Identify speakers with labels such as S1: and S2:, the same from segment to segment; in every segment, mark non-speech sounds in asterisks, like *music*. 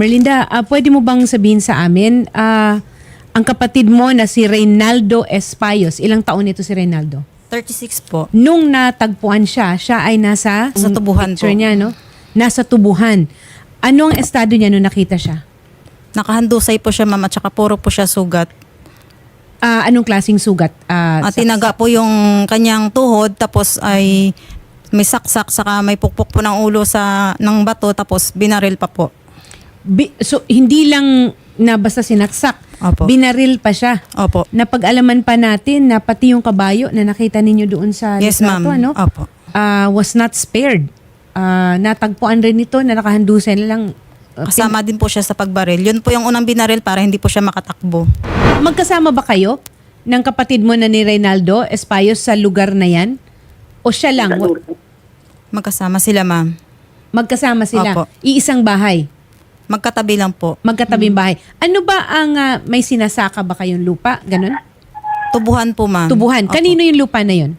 S1: Merlinda, ah, pwede mo bang sabihin sa amin, ah, ang kapatid mo na si Reynaldo Espayos, ilang taon ito si Reynaldo?
S2: 36 po.
S1: Nung natagpuan siya, siya ay nasa...
S2: Sa tubuhan po.
S1: niya, no? Nasa tubuhan. Ano ang estado niya nung nakita siya?
S2: Nakahandusay po siya ma'am at saka puro po siya sugat.
S1: Ah, anong klasing sugat? Ah,
S2: At tinaga po yung kanyang tuhod tapos ay may saksak saka may pukpok po ng ulo sa ng bato tapos binaril pa po.
S1: Bi- so, hindi lang na basta sinaksak.
S2: Opo.
S1: Binaril pa siya.
S2: Opo.
S1: Napag-alaman pa natin na pati yung kabayo na nakita ninyo doon sa
S2: Yes ma'am.
S1: litrato, ano?
S2: Opo.
S1: ah, was not spared. Ah, natagpuan rin ito na nakahandusan na lang. Ah,
S2: Kasama din po siya sa pagbaril. Yun po yung unang binaril para hindi po siya makatakbo.
S1: Magkasama ba kayo ng kapatid mo na ni Reynaldo Espayos sa lugar na yan? O siya lang?
S2: Magkasama sila ma'am.
S1: Magkasama sila?
S2: Opo.
S1: Iisang bahay?
S2: Magkatabi lang po.
S1: Magkatabing bahay? Ano ba ang ah, may sinasaka ba kayong lupa? Ganon?
S2: Tubuhan po ma'am.
S1: Tubuhan.
S2: Opo.
S1: Kanino yung lupa na yun?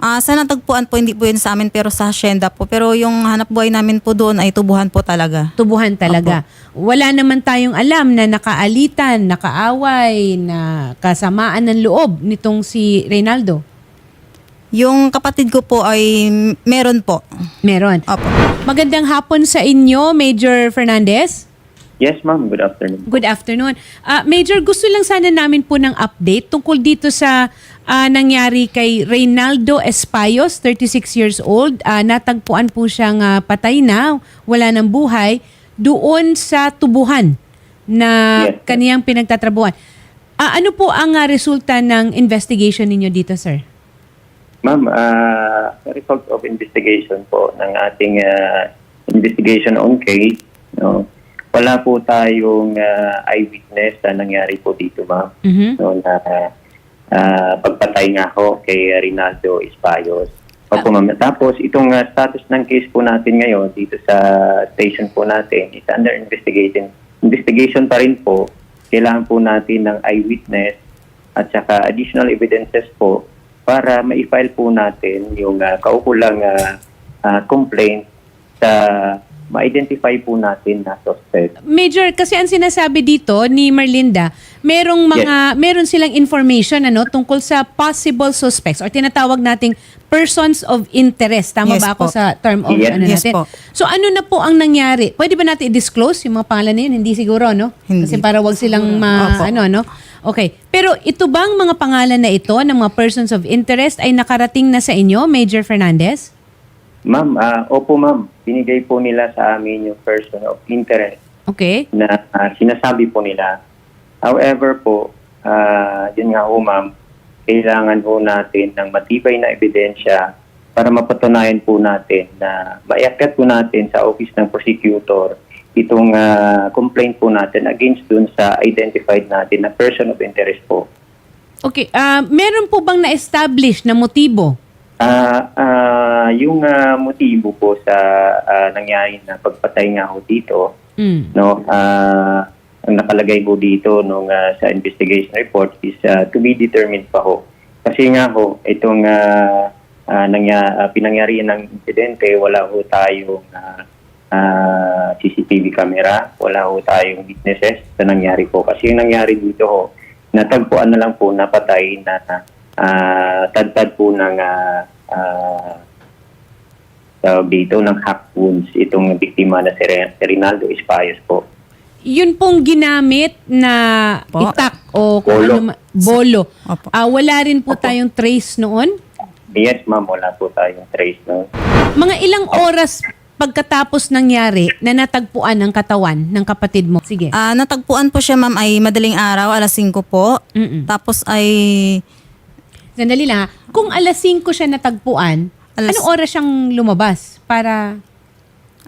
S2: Ah, sa natagpuan po hindi po yun sa amin pero sa hacienda po. Pero yung hanap buhay namin po doon ay tubuhan po talaga.
S1: Tubuhan talaga. Wala naman tayong alam na nakaalitan, nakaaway, na kasamaan ng loob nitong si Reynaldo.
S2: Yung kapatid ko po ay meron po.
S1: Meron.
S2: Opo.
S1: Magandang hapon sa inyo, Major Fernandez.
S3: Yes, ma'am. Good afternoon.
S1: Good afternoon. Ah, Major, gusto lang sana namin po ng update tungkol dito sa ah, nangyari kay Reynaldo Espayos, 36 years old. Ah, natagpuan po siyang ah, patay na, wala ng buhay, doon sa tubuhan na
S3: Yes,
S1: kaniyang pinagtatrabuhan. Ah, ano po ang ah, resulta ng investigation ninyo dito, sir?
S3: Ma'am, uh, result of investigation po ng ating ah, investigation on case, no, wala po tayong ah, eyewitness na nangyari po dito, ma'am.
S1: Mhm.
S3: No, na ah, pagpatay nga ho kay Rinaldo Espayos. Opo, ma'am. Tapos, itong ah, status ng case po natin ngayon dito sa station po natin is under investigation. Investigation pa rin po. Kailangan po natin ng eyewitness at saka additional evidences po para ma-file po natin yung uh, kaukulang ah, ah, complaint sa ma-identify po natin na suspect.
S1: Major, kasi ang sinasabi dito ni Merlinda, merong mga meron silang information ano tungkol sa possible suspects or tinatawag nating persons of interest. Tama
S2: Yes
S1: ba ako
S2: po.
S1: sa term of
S3: Yes.
S1: ano
S2: Yes
S1: natin?
S2: po.
S1: So ano na po ang nangyari? Pwede ba natin i-disclose yung mga pangalan na yun? Hindi siguro, no?
S2: Hindi.
S1: Kasi para wag silang ma,
S2: Opo.
S1: ano, no? Okay. Pero ito bang mga pangalan na ito ng mga persons of interest ay nakarating na sa inyo, Major Fernandez?
S3: Ma'am, ah, opo ma'am, binigay po nila sa amin yung person of interest
S1: Okay.
S3: na ah, sinasabi po nila. However po, ah, yun nga ho ma'am, kailangan ho natin ng matibay na ebidensya para mapatunayan po natin na maiakyat po natin sa office ng prosecutor itong ah, complaint po natin against dun sa identified natin na person of interest po.
S1: Okay. ah meron po bang na-establish na motibo?
S3: Ah, ah, yung ah, motibo po sa ah, nangyari na pagpatay nga ho dito,
S1: Mm.
S3: no ah ang nakalagay po dito nung ah, sa investigation report is ah, to be determined pa ho kasi nga ho itong uh, nangya, ah, pinangyarihan ng insidente wala ho tayong ah, ah, CCTV camera wala ho tayong witnesses sa nangyari po kasi yung nangyari dito ho natagpuan na lang po napatay na ah, tadtad po ng ah, ah, tawag dito ng hack wounds itong biktima na si Rinaldo Espayos po.
S1: Yun pong ginamit na
S2: Po.
S1: itak o kung
S3: Bolo.
S1: ano ma- bolo.
S2: Opo.
S1: Ah, wala rin po tayong trace noon.
S3: Yes, ma'am, wala po tayong trace no.
S1: Mga ilang oras pagkatapos nangyari na natagpuan ang katawan ng kapatid mo. Sige.
S2: Ah, natagpuan po siya ma'am ay madaling araw, alas 5 po.
S1: Mm-mm.
S2: Tapos ay
S1: Sandali lang ha. Kung alas 5 siya natagpuan,
S2: Alas-
S1: anong oras siyang lumabas para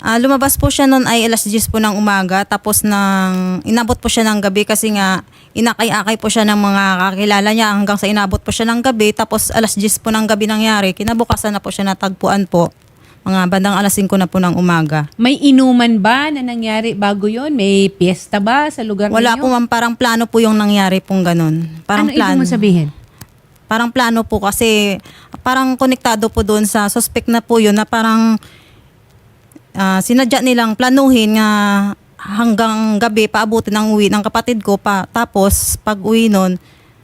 S2: ah, lumabas po siya noon ay alas 10 po ng umaga. Tapos nang inabot po siya ng gabi kasi nga inakay-akay po siya ng mga kakilala niya hanggang sa inabot po siya ng gabi. Tapos alas 10 po ng gabi nangyari. Kinabukasan na po siya natagpuan po. Mga bandang alas 5 na po ng umaga.
S1: may inuman ba na nangyari bago yon? May piyesta ba sa lugar
S2: Wala
S1: ninyo?
S2: po ma'am, parang plano po yung nangyari pong ganun. Parang
S1: ano
S2: plano.
S1: ibig mo sabihin?
S2: Parang plano po kasi parang konektado po doon sa suspect na po yun na parang ah, sinadya nilang planuhin nga hanggang gabi paabutin ang uwi ng kapatid ko pa. Tapos pag uwi nun,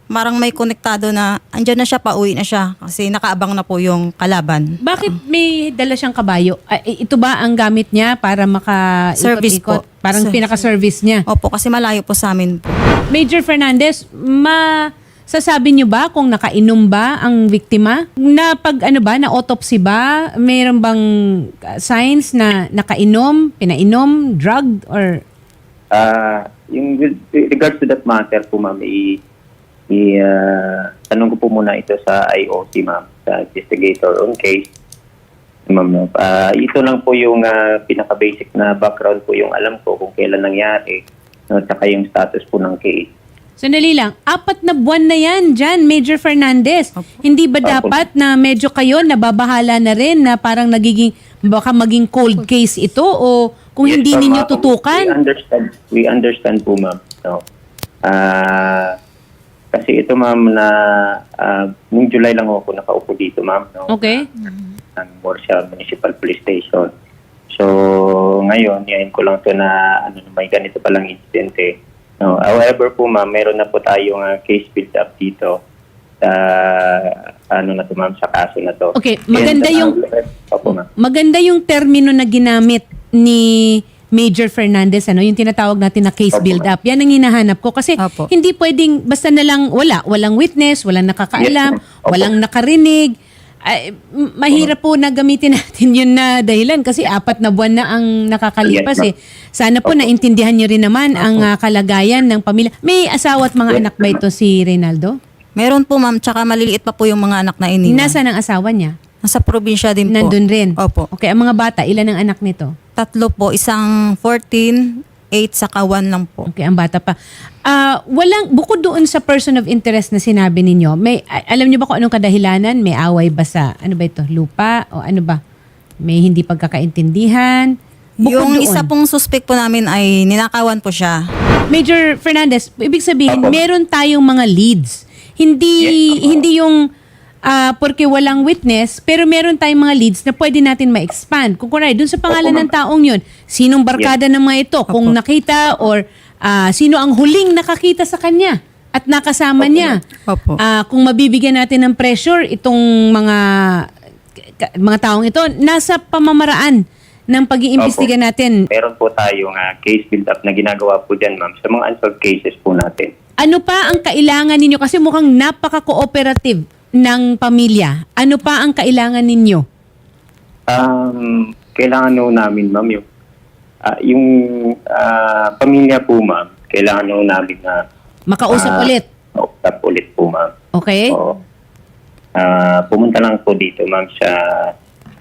S2: marang may konektado na andyan na siya, pauwi na siya kasi nakaabang na po yung kalaban.
S1: Bakit may dala siyang kabayo? Ah, i- ito ba ang gamit niya para maka
S2: Service po.
S1: Parang
S2: Sir-
S1: pinaka-service niya.
S2: Opo, kasi malayo po sa amin po.
S1: Major Fernandez, ma sasabi niyo ba kung nakainom ba ang biktima? Na pag ano ba, na autopsy ba? Mayroon bang uh, signs na nakainom, pinainom, drugged or
S3: Ah, yung with regards to that matter po ma'am, i, i ah, tanong ko po muna ito sa IOC ma'am, sa investigator on case. Ma'am, no? Ah, ito lang po yung ah, pinaka-basic na background po yung alam ko kung kailan nangyari, at saka yung status po ng case.
S1: Sandali lang, apat na buwan na yan dyan, Major Fernandez. Hindi ba
S3: Opo.
S1: dapat na medyo kayo nababahala na rin na parang nagiging, baka maging cold case ito o kung
S3: Yes,
S1: hindi
S3: ma'am.
S1: ninyo
S3: Ah, We
S1: tutukan?
S3: understand, we understand po ma'am. No. Ah, kasi ito ma'am na ah, nung July lang ako nakaupo dito ma'am. No,
S1: Okay.
S3: ng Borsia Municipal Police Station. So, ngayon, yayin ko lang to na ano, may ganito palang insidente. No, however po ma'am, meron na po tayong ah, case build up dito sa ano na to ma'am, sa kaso na to.
S1: Okay, maganda
S3: And,
S1: yung-
S3: ah, Opo ma'am.
S1: Maganda yung termino na ginamit ni Major Fernandez, ano, yung tinatawag natin na case
S3: Opo,
S1: build up. Yan ang hinahanap ko kasi
S2: Opo.
S1: hindi pwedeng basta na lang wala, walang witness, walang nakakaalam,
S3: Yes, ma'am. Opo.
S1: walang nakarinig. Ay, mahirap po na gamitin *laughs* natin yun na dahilan kasi apat na buwan na ang nakakalipas eh. Sana po naintindihan nyo rin naman ang ah, kalagayan ng pamilya. May asawa at mga anak ba ito si Reynaldo?
S2: Meron po ma'am, tsaka maliliit pa po yung mga anak na iniwan.
S1: Nasa ng asawa niya?
S2: Nasa probinsya din po.
S1: Nandun rin?
S2: Opo.
S1: Okay, ang mga bata, ilan ang anak nito?
S2: Tatlo po, isang 14, 8, saka 1 lang po.
S1: Okay, ang bata pa. Ah, walang bukod doon sa person of interest na sinabi ninyo, may a- alam niyo ba kung anong kadahilanan? May away ba sa ano ba ito? Lupa o ano ba? May hindi pagkakaintindihan? Bukod
S2: yung
S1: doon.
S2: isa pong suspect po namin ay ninakawan po siya.
S1: Major Fernandez, ibig sabihin
S3: Apo.
S1: meron tayong mga leads. Hindi
S3: Yes,
S1: hindi yung ah, porque walang witness, pero meron tayong mga leads na pwede natin ma-expand. Kung kunwari, dun sa pangalan
S3: Opo,
S1: ng taong yun, sinong barkada ng mga ito, kung
S2: Opo.
S1: nakita or ah, sino ang huling nakakita sa kanya at nakasama
S3: Opo,
S1: niya.
S2: Opo.
S1: Ah, kung mabibigyan natin ng pressure itong mga mga taong ito, nasa pamamaraan ng pag-iimbestiga
S3: Opo.
S1: natin.
S3: Meron po tayong ah, case build up na ginagawa po dyan ma'am sa mga unsolved cases po natin.
S1: Ano pa ang kailangan ninyo? Kasi mukhang napaka-cooperative ng pamilya. Ano pa ang kailangan ninyo?
S3: Um, kailangan no namin, ma'am, yung, ah, yung ah, pamilya po, ma'am, kailangan no namin na
S1: Makausap
S3: ah,
S1: ulit.
S3: Makausap ulit po, ma'am.
S1: Okay?
S3: Oo. Ah, pumunta lang po dito, ma'am, sa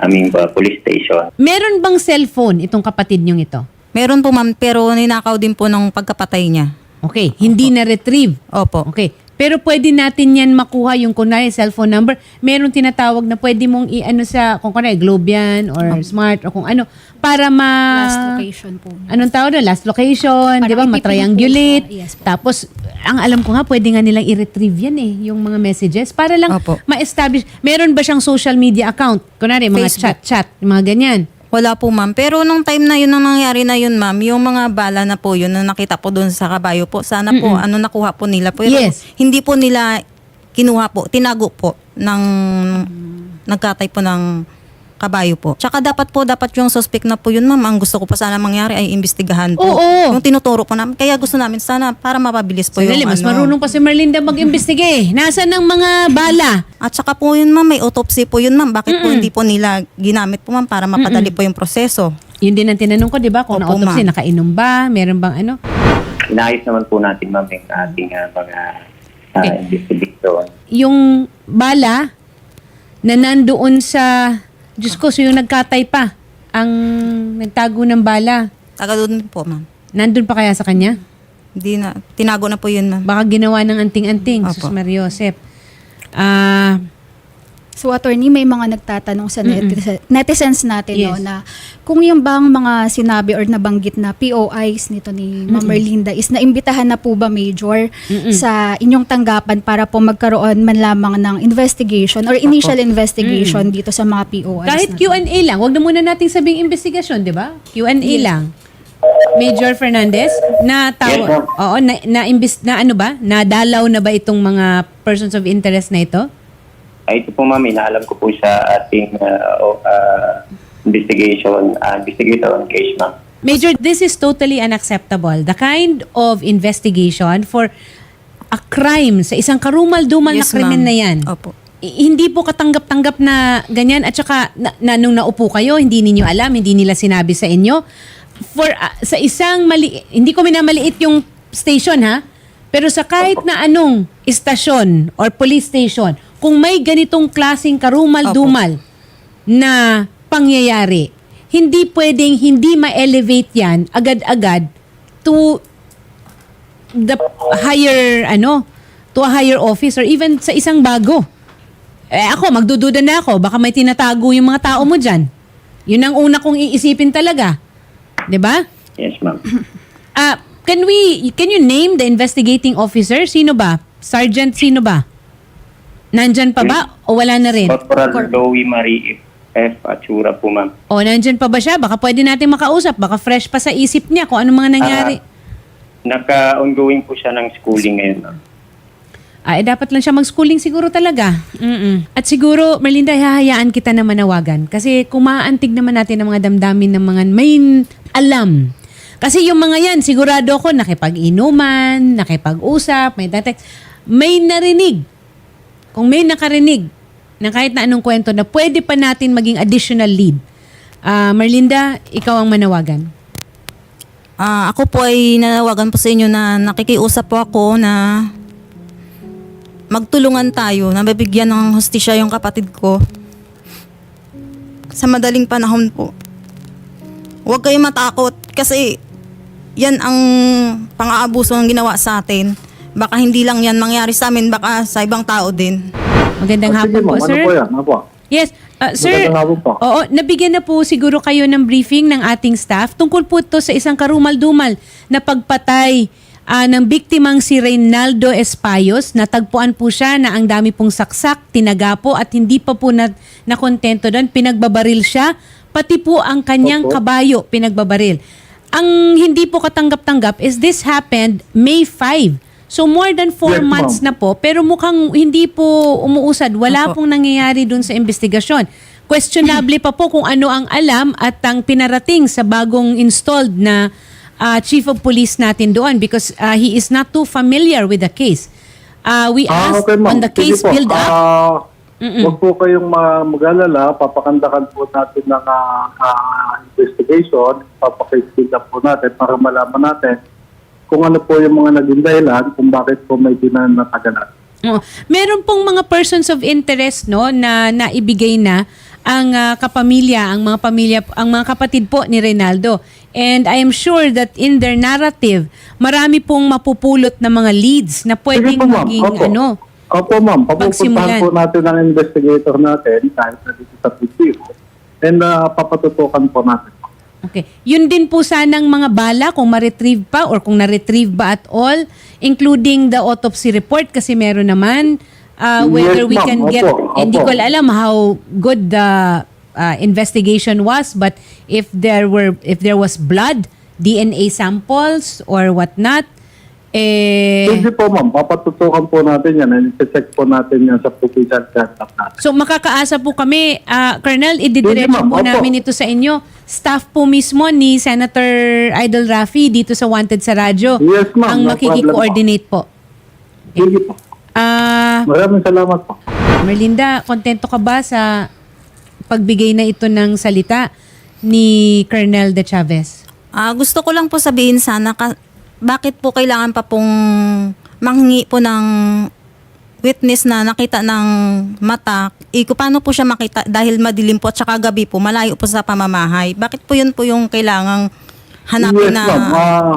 S3: aming ah, police station.
S1: Meron bang cellphone itong kapatid nyong ito?
S2: Meron po ma'am, pero ninakaw din po ng pagkapatay niya.
S1: Okay, hindi na-retrieve.
S2: Opo.
S1: Okay. Pero pwede natin yan makuha yung kunwari cellphone number. Meron tinatawag na pwede mong i-ano sa, kung kunwari Globe yan or Smart or kung ano, para ma...
S4: last location po.
S1: Anong tawag doon? Last location, di ba? Matriangulate.
S4: po. Yes po.
S1: Tapos, ang alam ko nga, pwede nga nilang i-retrieve yan eh, yung mga messages. Para lang
S2: Opo.
S1: ma-establish. Meron ba siyang social media account? Kunwari, mga chat-chat, mga ganyan.
S2: Wala po ma'am. Pero nung time na yun, nung nangyari na yun ma'am, yung mga bala na po yun na nakita po doon sa kabayo po, sana po ano nakuha po nila. Pero
S1: Yes.
S2: hindi po nila kinuha po, tinago po ng nagkatay po ng kabayo po. Tsaka dapat po, dapat yung suspect na po yun ma'am, ang gusto ko pa sana mangyari ay imbestigahan po.
S1: Oo.
S2: Yung tinuturo po namin. Kaya gusto namin sana para mapabilis po
S1: Sandali,
S2: yung
S1: mas
S2: ano.
S1: marunong pa si Merlinda mag-imbestiga *laughs* eh. Nasaan ang mga bala?
S2: At saka po yun ma'am, may autopsy po yun ma'am. Bakit po hindi po nila ginamit po ma'am para mapadali po yung proseso?
S1: Yun din ang tinanong ko, di ba? Kung
S2: Opo,
S1: na-autopsy,
S2: ma'am.
S1: nakainom ba? Meron bang ano?
S3: Inayos naman po natin, ma'am, yung ating ah, mga ah,
S1: Okay.
S3: investigation.
S1: Yung bala na nandoon sa... Diyos ko, so yung nagkatay pa. Ang nagtago ng bala.
S2: Taga doon po ma'am.
S1: Nandun pa kaya sa kanya?
S2: Hindi na, tinago na po yun ma'am.
S1: Baka ginawa ng anting-anting.
S2: Opo.
S1: Sus Mariosep. Ah,
S4: So attorney, may mga nagtatanong sa netizen- netizens natin
S1: Yes.
S4: no, na kung yung bang mga sinabi or nabanggit na POIs nito ni Ma'am Merlinda is naimbitahan na po ba Major sa inyong tanggapan para po magkaroon man lamang ng investigation or initial investigation dito sa mga POIs
S1: kahit
S4: na to?
S1: Q&A lang. Huwag na muna nating sabing investigasyon, di ba? Q&A lang. Major Fernandez, na
S3: Yes,
S1: tawa,
S3: ma'am.
S1: oo, na, na, imbis, na ano ba? Nadalaw na ba itong mga persons of interest na ito?
S3: Ay, ito po ma'am, inaalam ko po sa ating uh, uh, investigation, uh, investigator on case ma'am.
S1: Major, this is totally unacceptable. The kind of investigation for a crime sa isang karumal-dumal na
S2: Yes,
S1: krimen
S2: ma'am.
S1: na yan.
S2: Opo.
S1: I- hindi po katanggap-tanggap na ganyan at saka na, na nung naupo kayo, hindi ninyo alam, hindi nila sinabi sa inyo. For ah, sa isang mali hindi ko minamaliit yung station ha, pero sa kahit na anong istasyon or police station, kung may ganitong klasing karumal-dumal na pangyayari, hindi pwedeng hindi ma-elevate yan agad-agad to the higher ano to a higher office or even sa isang bago. Eh ako, magdududa na ako. Baka may tinatago yung mga tao mo dyan. Yun ang una kong iisipin talaga. 'Di ba?
S3: Yes ma'am.
S1: Ah, can we, can you name the investigating officer? Sino ba? Sergeant, sino ba? Nandyan pa ba? O wala na rin?
S3: Corporal Louie Marie F. Atsura po ma'am.
S1: O nandyan pa ba siya? Baka pwede natin makausap. Baka fresh pa sa isip niya kung ano mga nangyari.
S3: Naka-ongoing po siya ng schooling ngayon ma'am.
S1: Ah, eh, dapat lang siya mag-schooling siguro talaga. Mm-mm. At siguro, Merlinda, hahayaan kita na manawagan. Kasi kung maaantig naman natin ang mga damdamin ng mga may alam. Kasi yung mga yan, sigurado ako nakipag-inuman, nakipag-usap, may datex, may narinig. Kung may nakarinig na kahit na anong kwento na pwede pa natin maging additional lead. Ah, Merlinda, ikaw ang manawagan.
S2: Ah, ako po ay nanawagan po sa inyo na nakikiusap po ako na magtulungan tayo na mabigyan ng hustisya yung kapatid ko. Sa madaling panahon po. Huwag kayong matakot kasi yan ang pang-aabuso ng ginawa sa atin. Baka hindi lang yan mangyari sa amin, baka sa ibang tao din.
S1: Magandang
S5: sige,
S1: hapon po,
S5: ma'am.
S1: sir.
S5: Ano po yan? Ano po?
S1: Yes, uh, sir.
S5: Magandang hapon po.
S1: Oo, nabigyan na po siguro kayo ng briefing ng ating staff tungkol po ito sa isang karumal-dumal na pagpatay ah, ng biktimang si Reynaldo Espayos. Natagpuan po siya na ang dami pong saksak, tinaga po at hindi pa po na, nakontento doon. Pinagbabaril siya, pati po ang kanyang
S5: Opo.
S1: kabayo pinagbabaril. Ang hindi po katanggap-tanggap is this happened May 5. So more than four
S5: Yes,
S1: months na po, pero mukhang hindi po umuusad. Wala
S2: Opo.
S1: pong nangyayari dun sa investigasyon. Questionable pa po kung ano ang alam at ang pinarating sa bagong installed na ah, chief of police natin doon because ah, he is not too familiar with the case. Ah, we
S5: Ah,
S1: asked
S5: okay,
S1: on the
S5: Sige
S1: case
S5: po.
S1: build up.
S5: Ah, Huwag po kayong ma- mag-alala. Papakandakan po natin ng ah, ah, investigation. Papakase build up po natin para malaman natin kung ano po yung mga naging dahilan kung bakit po may dinanatagan
S1: Oo. Meron pong mga persons of interest no na naibigay na ang ah, kapamilya, ang mga pamilya, ang mga kapatid po ni Reynaldo. And I am sure that in their narrative, marami pong mapupulot na mga leads na pwedeng
S5: po,
S1: maging
S5: Opo.
S1: ano.
S5: Opo, ma'am. Papupuntahan po natin ang investigator natin kahit na dito sa PCO. And uh, papatutukan po natin.
S1: Okay. Yun din po sanang mga bala kung ma-retrieve pa or kung na-retrieve ba at all, including the autopsy report kasi meron naman uh, whether
S5: Yes,
S1: we can
S5: Opo,
S1: get, hindi
S5: opo.
S1: ko alam how good the uh, investigation was, but if there were, if there was blood, DNA samples or whatnot, eh,
S5: Sige po, ma'am. Papatutukan po natin yan. And check po natin yan sa provincial setup natin.
S1: So makakaasa po kami, ah, Colonel, ididiretso
S5: Sige, ma'am.
S1: po
S5: Opo.
S1: namin ito sa inyo. Staff po mismo ni Senator Idol Rafi dito sa Wanted sa Radyo
S5: Yes, ma'am.
S1: ang
S5: No
S1: makiki-coordinate po.
S5: Sige po.
S1: Ah,
S5: Maraming salamat po.
S1: Merlinda, kontento ka ba sa pagbigay na ito ng salita ni Colonel De Chavez?
S2: Ah, gusto ko lang po sabihin sana ka, bakit po kailangan pa pong manghingi po ng witness na nakita ng mata. Eh, kung paano po siya makita dahil madilim po at saka gabi po, malayo po sa pamamahay. Bakit po yun po yung kailangang hanapin
S5: yes,
S2: na...
S5: ma'am. Ah,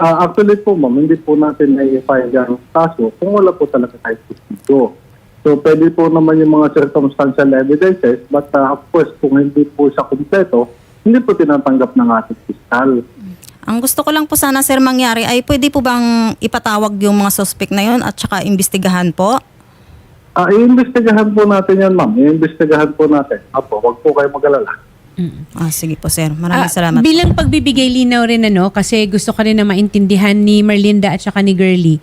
S5: ah, actually po, ma'am, hindi po natin na-file ang kaso kung wala po talaga tayo dito. So, pwede po naman yung mga circumstantial evidences, but ah, of course, kung hindi po siya kumpleto, hindi po tinatanggap ng ating fiscal.
S2: Ang gusto ko lang po sana sir mangyari ay pwede po bang ipatawag yung mga suspect na yun at saka imbestigahan po?
S5: Ah, iimbestigahan po natin yan, ma'am. Iimbestigahan po natin. Apo, wag po kayo mag-alala.
S2: Ah, sige po sir. Maraming
S1: Ah,
S2: salamat.
S1: Bilang pagbibigay linaw rin ano, kasi gusto ko rin na maintindihan ni Marlinda at saka ni Girlie.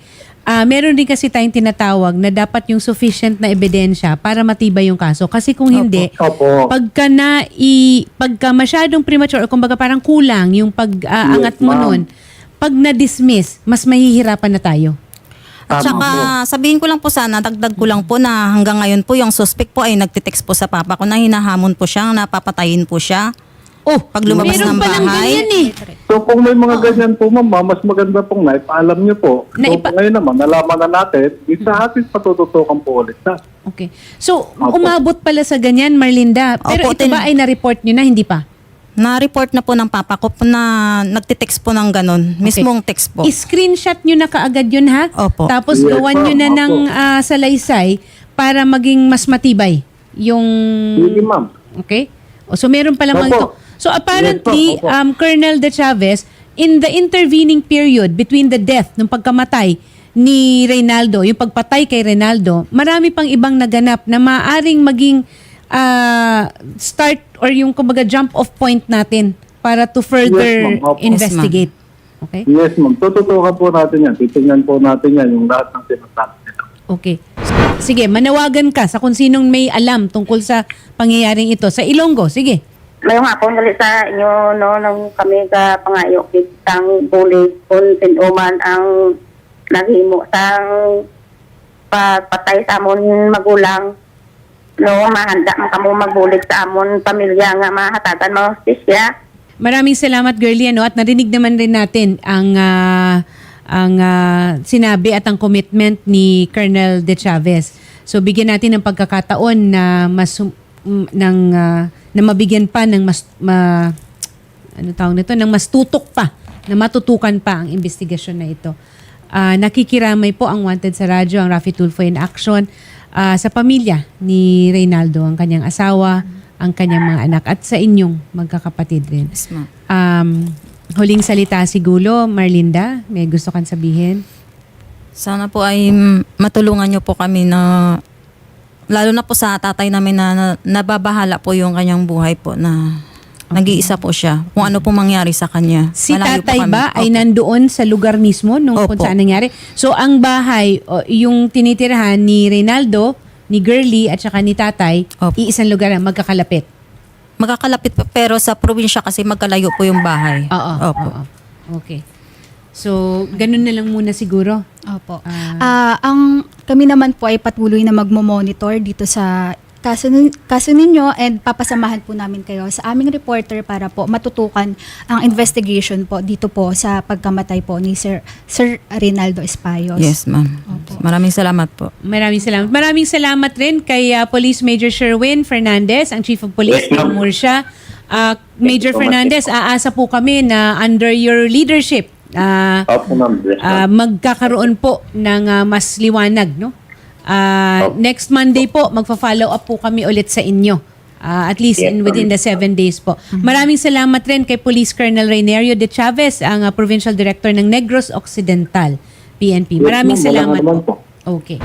S1: Ah, meron din kasi tayong tinatawag na dapat yung sufficient na ebidensya para matibay yung kaso. Kasi kung hindi,
S5: Opo.
S1: pagka na i, pagka masyadong premature o kumbaga parang kulang yung pag-aangat
S5: Yes,
S1: mo
S5: ma'am.
S1: nun, pag na-dismiss, mas mahihirapan na tayo.
S2: At
S5: Tama
S2: saka sabihin ko lang po sana, dagdag ko lang po na hanggang ngayon po yung suspect po ay nagtitext po sa papa ko na hinahamon po siya, napapatayin po siya.
S1: Oh,
S2: Pag lumabas
S1: meron
S2: ng
S1: palang
S2: bahay.
S1: ganyan eh.
S5: So kung may mga ganyan po ma'am, ah, mas maganda pong na ipaalam niyo po. So
S1: Na ipa-
S5: ngayon naman, nalaman na natin, isa atin patututukan po ulit na.
S1: Okay. So,
S5: Opo.
S1: umabot pala sa ganyan, Marlinda. Pero
S2: Opo,
S1: ito
S2: tin-
S1: ba ay na-report nyo na, hindi pa?
S2: Na-report na po ng papa ko na nagtitext po ng ganun. Mismong text po.
S1: I-screenshot nyo na kaagad yun, ha?
S2: Opo.
S1: Tapos
S5: Yes,
S1: gawan nyo na
S5: ma'am.
S1: ng
S5: Opo.
S1: ah, salaysay para maging mas matibay yung...
S5: Sige ma'am.
S1: Okay? O, so meron pala mga
S5: Opo.
S1: ito. So apparently,
S5: Yes, po.
S1: Um, Colonel De Chavez, in the intervening period between the death, nung pagkamatay ni Reynaldo, yung pagpatay kay Reynaldo, marami pang ibang naganap na maaring maging ah, start or yung kumbaga jump off point natin para to further
S5: Yes,
S1: investigate. Okay?
S5: Yes ma'am, tututukan po natin yan. Titingnan po natin yan, yung lahat ng sinasabi nila.
S1: Okay. Sige, manawagan ka sa kung sinong may alam tungkol sa pangyayaring ito. Sa Ilonggo, sige.
S6: May nga po dali sa inyo no nung kami ka pangayo kitang bulig kun tinuman ang naghimo sang patay sa amon magulang no mahanda man kamo magbulig sa amon pamilya nga mahatagan mo sisya
S1: Maraming salamat, girlie, ano, at narinig naman rin natin ang ah, ang ah, sinabi at ang commitment ni Colonel De Chavez. So bigyan natin ng pagkakataon na mas mm, ng ah, na mabigyan pa ng mas ma, ano tawag nito, ng mas tutok pa, na matutukan pa ang investigasyon na ito. Ah, nakikiramay po ang Wanted sa radyo, ang Rafi Tulfo in Action ah, sa pamilya ni Reynaldo, ang kanyang asawa, ang kanyang mga anak at sa inyong magkakapatid rin. Um, huling salita siguro, Marlinda, may gusto kang sabihin?
S2: Sana po ay mm, matulungan niyo po kami na lalo na po sa tatay namin na, na nababahala po yung kanyang buhay po na nag-iisa po siya. Kung ano po mangyari sa kanya.
S1: Si
S2: Malayo
S1: tatay ba ay
S2: Opo.
S1: nandoon sa lugar mismo nung kung
S2: Opo.
S1: saan nangyari? So ang bahay, yung tinitirahan ni Reynaldo, ni Girlie at saka ni tatay,
S2: Opo.
S1: iisang lugar ang magkakalapit.
S2: Magkakalapit po pero sa probinsya kasi magkalayo po yung bahay.
S1: Oo.
S2: Opo.
S1: oo. Okay. So, ganun na lang muna siguro.
S4: Opo.
S1: Ah.
S4: Ah, ang kami naman po ay patuloy na magmo-monitor dito sa kaso, nin- kaso ninyo and papasamahan po namin kayo sa aming reporter para po matutukan ang investigation po dito po sa pagkamatay po ni Sir Sir Rinaldo Espayos.
S2: Yes, ma'am. Maraming salamat po.
S1: Maraming salamat. Maraming salamat rin kay ah, Police Major Sherwin Fernandez, ang Chief of Police
S3: Yes,
S1: ng
S3: ma'am.
S1: Murcia. Ah, Major
S3: so much.
S1: Fernandez, aasa po kami na under your leadership, ah,
S3: Opo ma'am, ma'am.
S1: magkakaroon po ng ah, mas liwanag, no?
S3: Opo.
S1: next Monday po, magfa-follow up po kami ulit sa inyo. Ah, at least
S3: Yes,
S1: in within the seven days po. Maraming salamat rin kay Police Colonel Reynerio de Chavez, ang ah, Provincial Director ng Negros Occidental, PNP.
S5: Yes,
S1: Maraming
S5: ma'am.
S1: Salamat
S5: po.
S1: Okay.